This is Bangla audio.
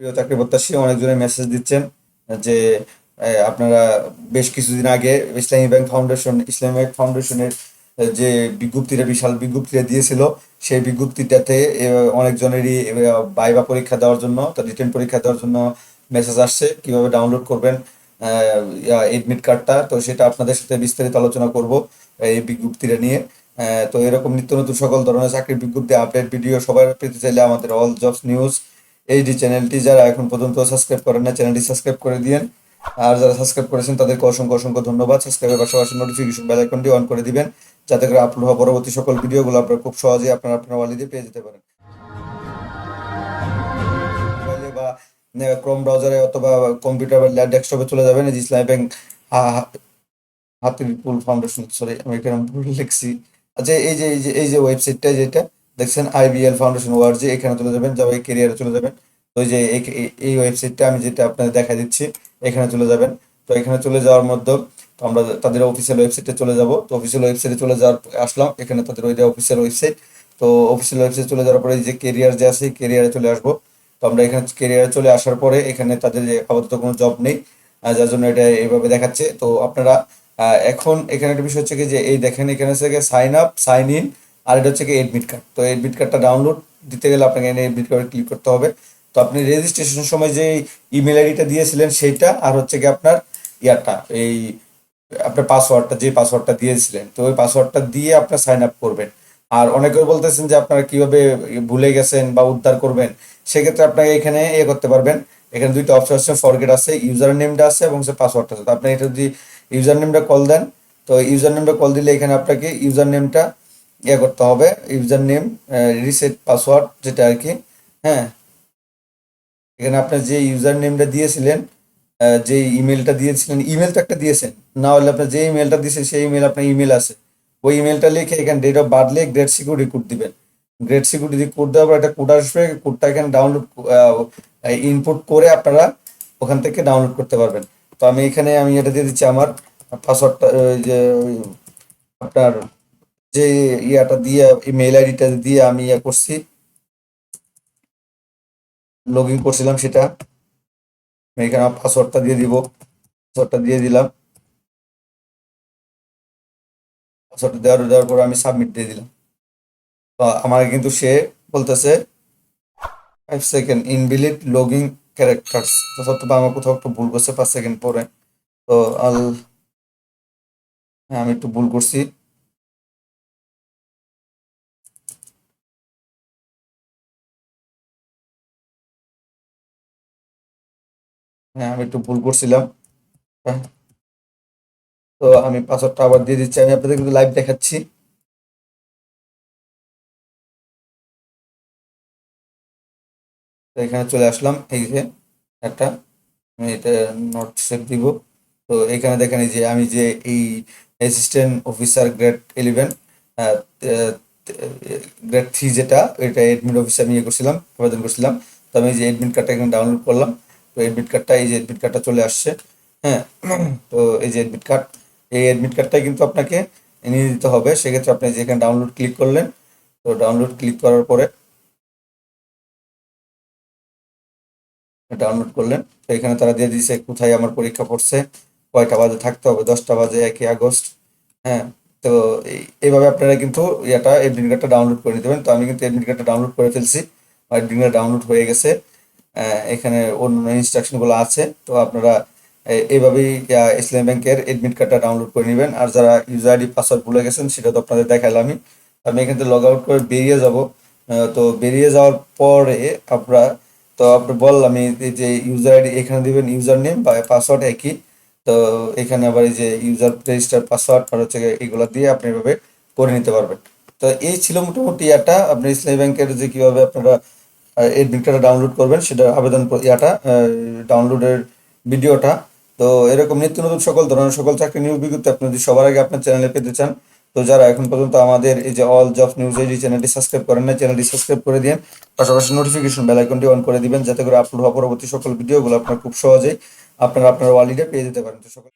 প্রিয় চাকরি প্রত্যাশী অনেকজনের মেসেজ দিচ্ছেন যে আপনারা বেশ কিছুদিন আগে ইসলামী ব্যাংক ফাউন্ডেশন ইসলামী ব্যাংক ফাউন্ডেশনের যে বিজ্ঞপ্তিটা বিশাল বিজ্ঞপ্তিটা দিয়েছিল সেই বিজ্ঞপ্তিটাতে অনেকজনেরই এ, ভাইবা পরীক্ষা দেওয়ার জন্য তো রিটার্ন পরীক্ষা দেওয়ার জন্য মেসেজ আসছে কীভাবে ডাউনলোড করবেন এডমিট কার্ডটা তো সেটা আপনাদের সাথে বিস্তারিত আলোচনা করব এই বিজ্ঞপ্তিটা নিয়ে। তো এরকম নিত্য নতুন সকল ধরনের চাকরির বিজ্ঞপ্তি আপডেট ভিডিও সবার পেতে চাইলে আমাদের অল জবস নিউজ এইচডি চ্যানেলটি যারা এখন পর্যন্ত সাবস্ক্রাইব করেন না চ্যানেলটি সাবস্ক্রাইব করে দিয়েন। আর যারা সাবস্ক্রাইব করেছেন, তাদেরকে অসংখ্য অসংখ্য ধন্যবাদ। সাবস্ক্রাইবের পাশাপাশি নোটিফিকেশন বেল আইকনটি অন করে দিবেন, যাতে করে আপলোড হওয়া পরবর্তী সকল ভিডিওগুলো আপনারা খুব সহজেই আপনারা আপনার ওয়ালিদে পেয়ে যেতে পারেন। বা ক্রোম ব্রাউজারে অথবা কম্পিউটার বা ডেস্কটপে চলে যাবেন। এই ইসলামী ব্যাংক হাতিরপুল ফাউন্ডেশন সরি আমি এখানে ভুল লিখছি। আচ্ছা এই যে এই যে এই যে ওয়েবসাইটটা যেটা দেখছেন আইবিএল ফাউন্ডেশন ওয়ার্জি এখানে চলে যাবেন যাবে কেরিয়ারে চলে যাবেন। তো যে এই- ওয়েবসাইটটা আমি যেটা আপনাদের দেখা দিচ্ছি, এখানে চলে যাবেন। তো এখানে চলে যাওয়ার মধ্যে তো আমরা তাদের অফিসিয়াল ওয়েবসাইটে চলে যাব। তো অফিসিয়াল ওয়েবসাইটে চলে যাওয়ার আসলাম, এখানে তাদের ওইটা অফিসিয়াল ওয়েবসাইট তো অফিসিয়াল ওয়েবসাইট চলে যাওয়ার পরে যে কেরিয়ার যে আছে কেরিয়ারে চলে আসব। তো আমরা এখানে কেরিয়ারে চলে আসার পরে এখানে তাদের যে আপাতত কোনো জব নেই যার জন্য এটা এইভাবে দেখাচ্ছে। তো আপনারা এখন এখানে একটা বিষয় হচ্ছে কি যে, এই দেখেন এখানে হচ্ছে সাইন আপ সাইন ইন আর এটা হচ্ছে কি এডমিট কার্ড তো এডমিট কার্ডটা ডাউনলোড দিতে গেলে আপনাকে এনে এডমিট কার্ডে ক্লিক করতে হবে। তো আপনি রেজিস্ট্রেশনের সময় যে ইমেল আইডিটা দিয়েছিলেন সেইটা আর হচ্ছে কি আপনার ইয়ারটা এই আপনার পাসওয়ার্ডটা যে পাসওয়ার্ডটা দিয়েছিলেন, তো ওই পাসওয়ার্ডটা দিয়ে আপনার সাইন আপ করবেন। আর অনেকে বলতেছেন যে আপনারা কীভাবে ভুলে গেছেন বা উদ্ধার করবেন, সেক্ষেত্রে আপনাকে এখানে এ করতে পারবেন। এখানে দুইটা অপশন আছে ফরগেট আছে ইউজার নেমটা আছে এবং সে পাসওয়ার্ডটা আছে। তো আপনি এটা যদি ইউজার নেমটা কল দেন, তো ইউজার নেমটা কল দিলে এখানে আপনাকে ইউজার নেমটা ইয়ে করতে হবে ইউজার নেম রিসেট পাসওয়ার্ড যেটা আর কি হ্যাঁ। এখানে আপনার যে ইউজার নেমটা দিয়েছিলেন যে ইমেলটা দিয়েছিলেন, ইমেল তো একটা দিয়েছেন, না হলে আপনার যে ইমেলটা দিয়েছেন, সেই ইমেল আপনার ইমেল আছে। ওই ইমেলটা লিখে এখানে ডেট অফ বার্থ লিখে গ্রেড সিকিউরিটি কোড দিবেন। গ্রেড সিকিউরিটি কোড দেওয়ার পর একটা কোড আসবে কোডটা এখানে ডাউনলোড ইনপুট করে আপনারা ওখান থেকে ডাউনলোড করতে পারবেন। তো আমি এখানে আমি এটা দিয়ে দিচ্ছি আমার পাসওয়ার্ডটা যে আপনার যে ইয়াটা দিয়ে ইমেল আইডিটা দিয়ে আমি ইয়া করছি। লগ ইন করছিলাম সেটা। এখানে পাসওয়ার্ডটা দিয়ে দিব। পাসওয়ার্ডটা দিয়ে দিলাম। পাসওয়ার্ডটা দেওয়ার দেওয়ার পর আমি সাবমিট দিয়ে দিলাম। তো আমার কিন্তু সে বলতেছে five second invalid login characters সত্য আমার কোথাও একটু ভুল করছে পাঁচ সেকেন্ড পরে। তো আল হ্যাঁ আমি একটু ভুল করছি। হ্যাঁ আমি একটু ভুল করছিলাম। হ্যাঁ। তো আমি পাসওয়ার্ডটা আবার দিয়ে দিচ্ছি, আমি আপনাদের কিন্তু লাইভ দেখাচ্ছি। এখানে চলে আসলাম, এই যে একটা, আমি এটা নোট সেভ দিব। তো এখানে দেখেন যে আমি যে এই assistant officer grade eleven grade three যেটা এটা এডমিট অফিসে আমি ইয়ে করছিলাম, আবেদন করছিলাম। তো আমি যে এডমিট কার্ডটা এখানে ডাউনলোড করলাম। তো এডমিট কার্ডটা এই যে এডমিট কার্ডটা চলে আসছে হ্যাঁ তো এই যে এডমিট কার্ড এই এডমিট কার্ডটাই কিন্তু আপনাকে নিয়ে দিতে হবে। সেক্ষেত্রে আপনি যেখানে ডাউনলোড ক্লিক করলেন, তো ডাউনলোড ক্লিক করার পরে ডাউনলোড করলেন। তো এখানে তারা দিয়ে দিয়েছে, কোথায় আমার পরীক্ষা পড়ছে, কয়টা বাজে থাকতে হবে, দশটা বাজে একই আগস্ট হ্যাঁ তো এই- এইভাবে আপনারা কিন্তু এটা এডমিট কার্ডটা ডাউনলোড করে নিতে পারেন। তো আমি কিন্তু এডমিট কার্ডটা ডাউনলোড করে ফেলছি এডমিট কার্ড ডাউনলোড হয়ে গেছে। এখানে অন্য ইনস্ট্রাকশনগুলো আছে। তো আপনারা এইভাবেই ইসলাম ব্যাংকের এডমিট কার্ডটা ডাউনলোড করে নেবেন। আর যারা ইউজার আইডি পাসওয়ার্ড ভুলে গেছেন, সেটা তো আপনাদের দেখালাম আমি। এখান থেকে লগ আউট করে বেরিয়ে যাব। তো বেরিয়ে যাওয়ার পরে আপনারা, তো আপনি বললাম এই যে ইউজার আইডি এখানে দিবেন ইউজার নেম বা পাসওয়ার্ড একই। তো এখানে আবার এই যে ইউজার রেজিস্টার পাসওয়ার্ড আর হচ্ছে এগুলো দিয়ে আপনি এভাবে করে নিতে পারবেন। তো এই ছিল মোটামুটি ইয়াটা। আপনি ইসলামী ব্যাংকের যে কীভাবে আপনারা এডমিট কার্ডটা ডাউনলোড করবেন, সেটা আবেদন ইয়াটা ডাউনলোডের ভিডিওটা। তো এরকম নিত্য নতুন সকল ধরনের সকল চাকরি নিয়োগ বিজ্ঞপ্তি আপনি যদি সবার আগে আপনার চ্যানেলে পেতে চান, তো যারা এখন পর্যন্ত আমাদের এই যে অল জব নিউজ এই চ্যানেলটি সাবস্ক্রাইব করেন না চ্যানেলটি সাবস্ক্রাইব করে দিন। পাশাপাশি নোটিফিকেশন বেল আইকনটি অন করে দিবেন, যাতে করে আপলোড হওয়া পরবর্তী সকল ভিডিওগুলো আপনার খুব সহজেই আপনারা আপনার ওয়ালিডে পেয়ে যেতে পারেন। তো সকল